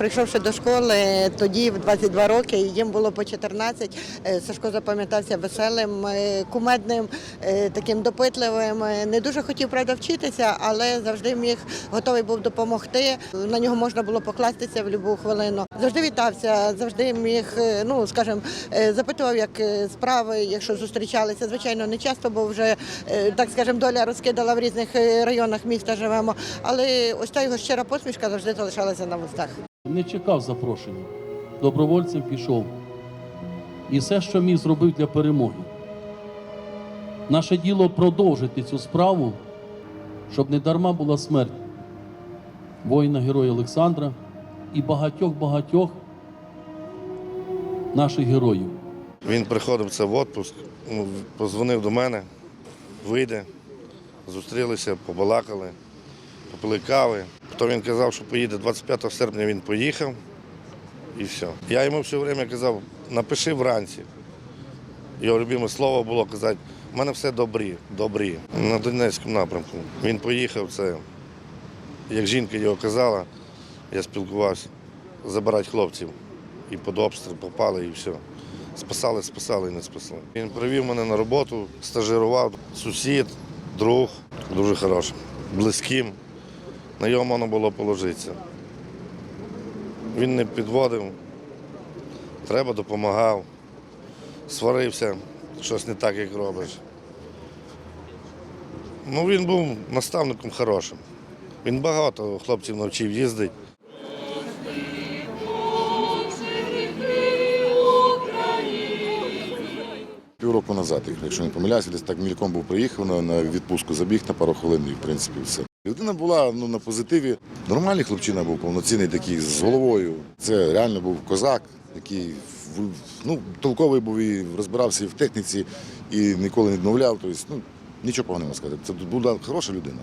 Прийшовши до школи, тоді в 22 роки, їм було по 14, е, Сашко запам'ятався веселим, е, кумедним, е, таким допитливим. Не дуже хотів, правда, вчитися, але завжди міг, готовий був допомогти. На нього можна було покластися в будь-яку хвилину. Завжди вітався, завжди міг, ну, скажімо, запитував, як справи, якщо зустрічалися. Звичайно, не часто, бо вже, так скажемо, доля розкидала в різних районах міста живемо. Але ось та його щира посмішка завжди залишалася на вустах. Не чекав запрошення. Добровольцем пішов. І все, що міг, зробив для перемоги. Наше діло продовжити цю справу, щоб не дарма була смерть воїна героя Олександра і багатьох-багатьох наших героїв. Він приходив це в відпуск, ну, позвонив до мене, вийде, зустрілися, побалакали, попили кави. То він казав, що поїде 25 серпня, він поїхав і все. Я йому все время казав, напиши вранці. Його любиме слово було казати, в мене все добрі, добрі. На Донецькому напрямку. Він поїхав, це, як жінка його казала, я спілкувався, забирати хлопців. І під обстріл попали, і все. Спасали, спасали і не спасли. Він привів мене на роботу, стажирував, сусід, друг, дуже хороший, близьким. На його можна було положитися. Він не підводив, треба допомагав, сварився, щось не так, як робиш. Ну, він був наставником хорошим. Він багато хлопців навчив їздити. Півроку назад, якщо не помиляюся, десь так мільком був приїхав на, відпустку, забіг на пару хвилин і в принципі все. Людина була ну, на позитиві. Нормальний хлопчина був, повноцінний такий з головою. Це реально був козак, який ну, толковий був і розбирався в техніці, і ніколи не відмовляв. Тобто, ну, нічого поганого сказати. Це була хороша людина.